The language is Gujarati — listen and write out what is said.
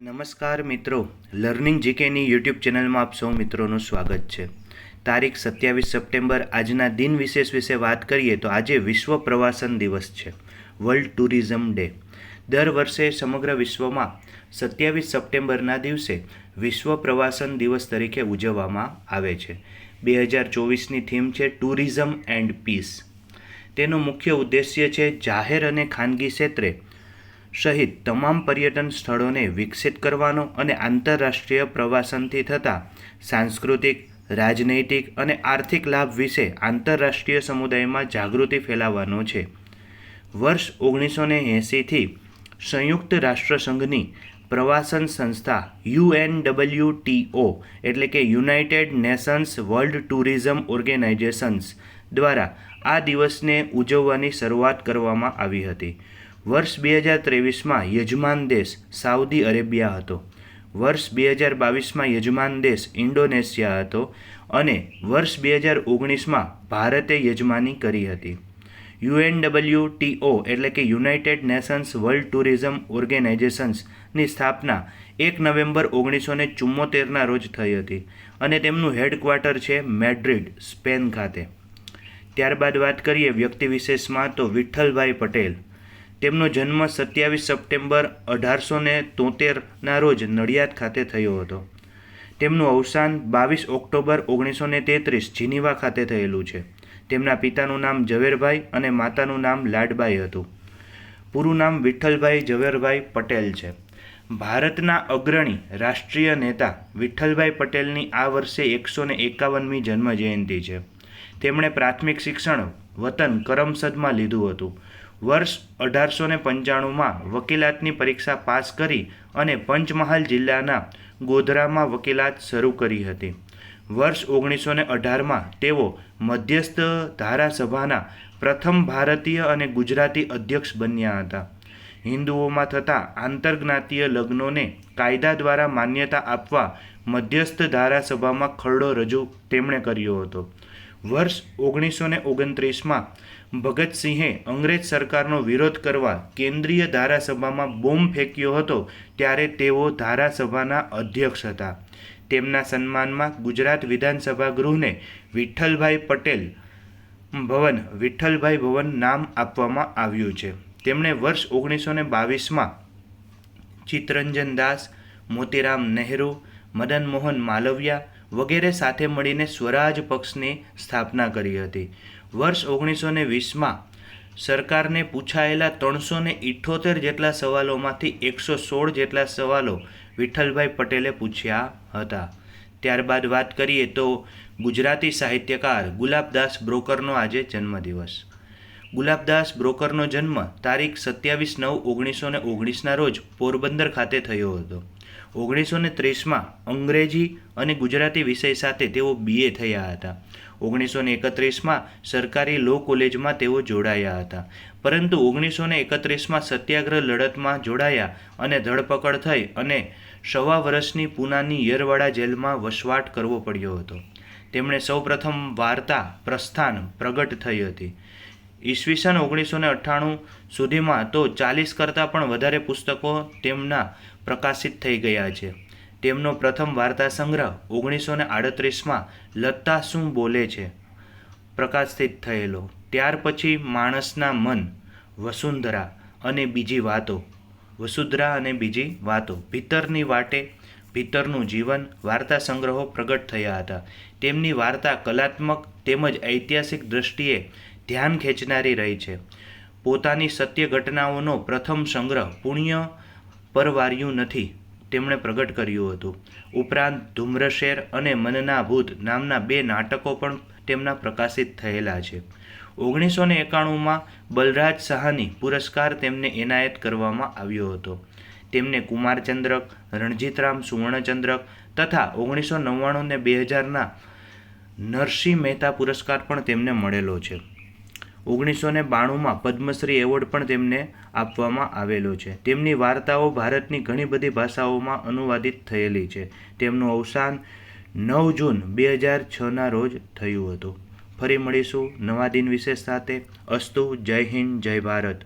નમસ્કાર મિત્રો, લર્નિંગ જીકેની યુટ્યુબ ચેનલમાં આપ સૌ મિત્રોનું સ્વાગત છે. તારીખ સત્યાવીસ સપ્ટેમ્બર, આજના દિન વિશેષ વિશે વાત કરીએ તો આજે વિશ્વ પ્રવાસન દિવસ છે, વર્લ્ડ ટુરિઝમ ડે. દર વર્ષે સમગ્ર વિશ્વમાં સત્યાવીસ સપ્ટેમ્બરના દિવસે વિશ્વ પ્રવાસન દિવસ તરીકે ઉજવવામાં આવે છે. બે હજાર ચોવીસની થીમ છે ટુરિઝમ એન્ડ પીસ. તેનો મુખ્ય ઉદ્દેશ્ય છે જાહેર અને ખાનગી ક્ષેત્રે સહિત તમામ પર્યટન સ્થળોને વિકસિત કરવાનો અને આંતરરાષ્ટ્રીય પ્રવાસનથી થતા સાંસ્કૃતિક, રાજનૈતિક અને આર્થિક લાભ વિશે આંતરરાષ્ટ્રીય સમુદાયમાં જાગૃતિ ફેલાવવાનો છે. વર્ષ ઓગણીસો ને એંસીથી સંયુક્ત રાષ્ટ્રસંઘની પ્રવાસન સંસ્થા યુએનડબલ્યુટીઓ એટલે કે United Nations World Tourism Organisations દ્વારા આ દિવસને ઉજવવાની શરૂઆત કરવામાં આવી હતી. વર્ષ બે હજાર ત્રેવીસમાં યજમાન દેશ સાઉદી અરેબિયા હતો. વર્ષ બે હજાર બાવીસમાં યજમાન દેશ ઇન્ડોનેશિયા હતો અને વર્ષ બે હજાર ઓગણીસમાં ભારતે યજમાની કરી હતી. યુએનડબલ્યુટીઓ એટલે કે યુનાઇટેડ નેશન્સ વર્લ્ડ ટુરિઝમ ઓર્ગેનાઇઝેશન્સની સ્થાપના એક નવેમ્બર ઓગણીસો ને ચુમ્મોતેરના રોજ થઈ હતી અને તેમનું હેડક્વાર્ટર છે મેડ્રિડ, સ્પેન ખાતે. ત્યારબાદ વાત કરીએ વ્યક્તિ વિશેષમાં તો વિઠ્ઠલભાઈ પટેલ. તેમનો જન્મ સત્યાવીસ સપ્ટેમ્બર અઢારસો ને તોતેરના રોજ નડિયાદ ખાતે થયો હતો. તેમનું અવસાન બાવીસ ઓક્ટોબર ઓગણીસો ને તેત્રીસ જીનીવા ખાતે થયેલું છે. તેમના પિતાનું નામ ઝવેરભાઈ અને માતાનું નામ લાડબાઈ હતું. પૂરું નામ વિઠ્ઠલભાઈ ઝવેરભાઈ પટેલ છે. ભારતના અગ્રણી રાષ્ટ્રીય નેતા વિઠ્ઠલભાઈ પટેલની આ વર્ષે એકસો ને એકાવનમી જન્મ જયંતિ છે. તેમણે પ્રાથમિક શિક્ષણ વતન કરમસદમાં લીધું હતું. વર્ષ અઢારસો ને પંચાણુંમાં વકીલાતની પરીક્ષા પાસ કરી અને પંચમહાલ જિલ્લાના ગોધરામાં વકીલાત શરૂ કરી હતી. વર્ષ ઓગણીસો ને અઢારમાં તેઓ મધ્યસ્થ ધારાસભાના પ્રથમ ભારતીય અને ગુજરાતી અધ્યક્ષ બન્યા હતા. હિન્દુઓમાં થતા આંતરજ્ઞાતીય લગ્નોને કાયદા દ્વારા માન્યતા આપવા મધ્યસ્થ ધારાસભામાં ખરડો રજૂ તેમણે કર્યો હતો. વર્ષ ઓગણીસો ને ઓગણત્રીસમાં ભગતસિંહે અંગ્રેજ સરકારનો વિરોધ કરવા કેન્દ્રીય ધારાસભામાં બોમ્બ ફેંક્યો હતો ત્યારે તેઓ ધારાસભાના અધ્યક્ષ હતા. તેમના સન્માનમાં ગુજરાત વિધાનસભા ગૃહને વિઠ્ઠલભાઈ પટેલ ભવન, વિઠ્ઠલભાઈ ભવન નામ આપવામાં આવ્યું છે. તેમણે વર્ષ ઓગણીસો ને બાવીસમાં ચિત્તરંજન દાસ, મોતીરામ નહેરુ મદન મોહન માલવિયા વગેરે સાથે મળીને સ્વરાજ પક્ષની સ્થાપના કરી હતી. વર્ષ ઓગણીસો ને વીસમાં સરકારને પૂછાયેલા ત્રણસો ને ઇઠ્ઠોતેર જેટલા સવાલોમાંથી એકસો સોળ જેટલા સવાલો વિઠ્ઠલભાઈ પટેલે પૂછ્યા હતા. ત્યારબાદ વાત કરીએ તો ગુજરાતી સાહિત્યકાર ગુલાબદાસ બ્રોકરનો આજે જન્મદિવસ. ગુલાબદાસ બ્રોકરનો જન્મ તારીખ સત્યાવીસ નવ ઓગણીસો ને ઓગણીસના રોજ પોરબંદર ખાતે થયો હતો. ઓગણીસો ને ત્રીસમાં અંગ્રેજી અને ગુજરાતી વિષય સાથે તેઓ બીએ થયા હતા. ઓગણીસો ને એકત્રીસમાં સરકારી લો કોલેજમાં તેઓ જોડાયા હતા. પરંતુ ઓગણીસો ને એકત્રીસમાં સત્યાગ્રહ લડતમાં જોડાયા અને ધરપકડ થઈ અને સવા વર્ષની પૂનાની યરવાડા જેલમાં વસવાટ કરવો પડ્યો હતો. તેમણે સૌપ્રથમ વાર્તા પ્રસ્થાન પ્રગટ થઈ હતી. ઈસવીસન ઓગણીસો ને અઠ્ઠાણું સુધીમાં તો ચાલીસ કરતાં પણ વધારે પુસ્તકો તેમના પ્રકાશિત થઈ ગયા છે. તેમનો પ્રથમ વાર્તા સંગ્રહ ઓગણીસો ને આડત્રીસમાં લત્તા શું બોલે છે? પ્રકાશિત થયેલો. ત્યાર પછી માણસના મન, વસુંધરા અને બીજી વાતો. વસુંધરા અને બીજી વાતો. ભીતરની વાટે ભીતરનું જીવન વાર્તા સંગ્રહો પ્રગટ થયા હતા. તેમની વાર્તા કલાત્મક તેમજ ઐતિહાસિક દ્રષ્ટિએ ધ્યાન ખેંચનારી રહી છે. પોતાની સત્ય ઘટનાઓનો પ્રથમ સંગ્રહ પુણ્ય પરવાર્યું નથી. તેમણે પ્રગટ કર્યું હતું. ઉપરાંત ધૂમ્રશેર અને મનના ભૂત નામના બે નાટકો પણ તેમના પ્રકાશિત થયેલા છે. ઓગણીસો ને એકાણુંમાં બલરાજ સહાની પુરસ્કાર તેમને એનાયત કરવામાં આવ્યો હતો. તેમને કુમારચંદ્રક, રણજીતરામ સુવર્ણચંદ્રક તથા ઓગણીસો નવ્વાણું ને બે હજારના નરસિંહ મહેતા પુરસ્કાર પણ તેમને મળેલો છે. ઓગણીસો ને બાણુંમાં પદ્મશ્રી એવોર્ડ પણ તેમને આપવામાં આવેલો છે. તેમની વાર્તાઓ ભારતની ઘણી બધી ભાષાઓમાં અનુવાદિત થયેલી છે. તેમનું અવસાન નવ જૂન બે હજાર છના રોજ થયું હતું. ફરી મળીશું નવા દિન વિશેષ સાથે. અસ્તુ, જય હિન્દ, જય ભારત.